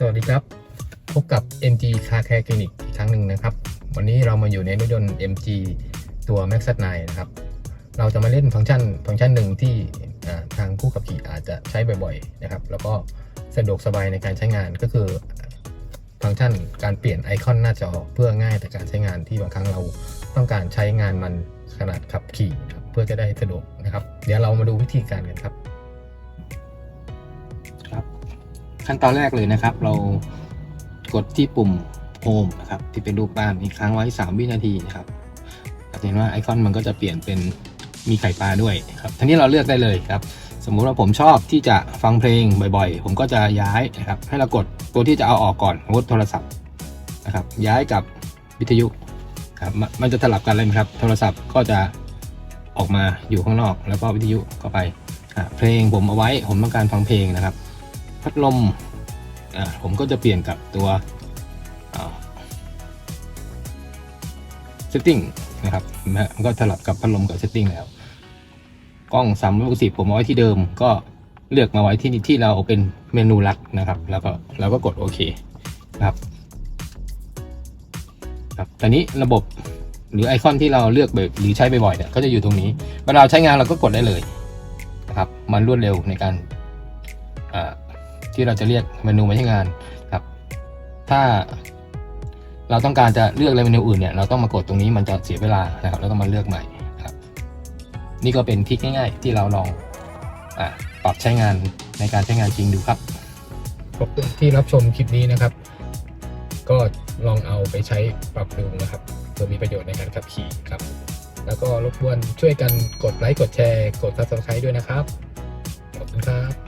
สวัสดีครับ พบกับ MG Car Care Clinic อีกครั้งหนึ่งนะครับ วันนี้เรามาอยู่ในรถยนต์ MG ตัว Max 9นะครับ เราจะมาเล่นฟังก์ชันฟังก์ชันหนึ่งที่ทางผู้ขับขี่อาจจะใช้บ่อยๆนะครับ แล้วก็สะดวกสบายในการใช้งานก็คือฟังก์ชันการเปลี่ยนไอคอนหน้าจอเพื่อง่ายต่อการใช้งานที่บางครั้งเราต้องการใช้งานมันขนาดขับขี่ เพื่อจะได้สะดวกนะครับ เดี๋ยวเรามาดูวิธีการกันครับ ขั้นตอนแรกเลยนะครับ เรากดที่ปุ่ม Home นะครับที่เป็นรูปบ้านอีกครั้งไว้ 3 วินาทีนะครับจะเห็นว่าไอคอนมันก็จะเปลี่ยนเป็นมีไข่ปลาด้วยครับทีนี้เราเลือกได้เลยครับ สมมุติว่าผมชอบที่จะฟังเพลงบ่อยๆ ผมก็จะย้ายนะครับ ให้เรากดตัวที่จะเอาออกก่อนงดโทรศัพท์นะครับ ย้ายกับวิทยุครับมันจะสลับกันเลยครับ โทรศัพท์ก็จะออกมาอยู่ข้างนอก แล้วก็วิทยุเข้าไปเพลงผมเอาไว้ผมต้องการฟังเพลงนะครับ พัดลมผมก็จะเปลี่ยนกับตัวเซตติ้งนะครับมันก็สลับกับพัดลมกับเซตติ้งแล้ว กล้อง3 6 0ผมเอาไว้ที่เดิมก็เลือกมาไว้ที่ที่เราเป็นเมนูหลักนะครับ แล้วก็เราก็กดโอเคนะครับครับตอนนี้ระบบหรือไอคอนที่เราเลือกแบบหรือใช้บ่อยๆเนี่ยก็จะอยู่ตรงนี้เวลาเราใช้งานเราก็กดได้เลยนะครับ มันรวดเร็วในการอ่า ที่เราจะเรียกเมนูมาใช้งานครับ ถ้าเราต้องการจะเลือกอะไรเมนูอื่นเนี่ยเราต้องมากดตรงนี้มันจะเสียเวลานะครับ แล้วก็มาเลือกใหม่ครับ นี่ก็เป็นทริคง่าย ๆ ที่เราลองอปรับใช้งานในการใช้งานจริงดูครับขอบคุณที่รับชมคลิปนี้นะครับ ก็ลองเอาไปใช้ปรับปรุงนะครับเพื่อมีประโยชน์ในการขับขี่ครับ แล้วก็รบกวนช่วยกันกดไลค์กดแชร์ กด subscribe ด้วยนะครับ ขอบคุณครับ